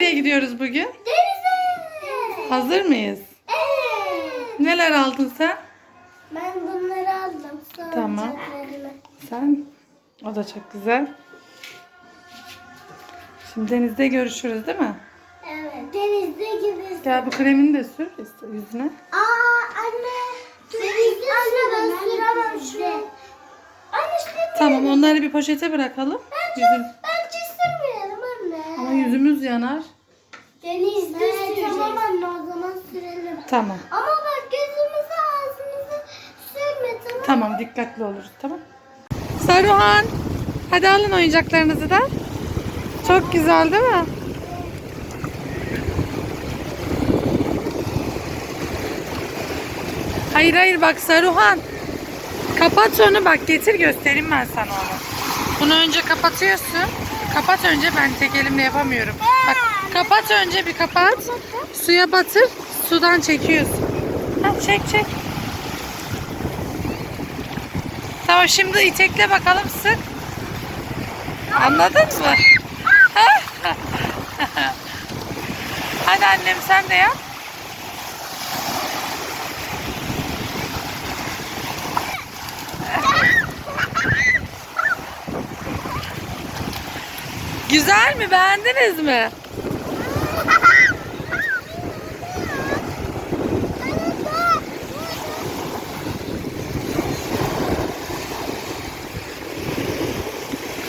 Nereye gidiyoruz bugün? Denize. Hazır mıyız? Evet. Neler aldın sen? Ben bunları aldım. Sonra Tamam. Sen? O da çok güzel. Şimdi denizde görüşürüz değil mi? Evet. Denizde gibisin. Gel bu kremini de sür yüzüne. Aa anne. Denizde anne ben süremem şunu. Anne sürmeyelim. Tamam onları bir poşete bırakalım. Sürmeyelim anne. Ama yüzümüz yanar. Denizde süreceğiz. Tamam anne o zaman sürelim. Tamam. Ama bak gözümüzü ağzımızı sürme tamam Tamam dikkatli oluruz tamam. Saruhan. Hadi alın oyuncaklarınızı da. Çok güzel değil mi? Hayır hayır bak Saruhan. Kapat onu bak getir göstereyim ben sana onu. Bunu önce kapatıyorsun. Kapat önce ben tek elimle yapamıyorum. Bak kapat önce bir kapat. Suya batır. Sudan çekiyorsun. Ha, çek çek. Tamam şimdi itekle bakalım sık. Anladın mı? Hadi annem sen de yap. Güzel mi? Beğendiniz mi?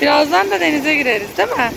Birazdan da denize gireriz değil mi?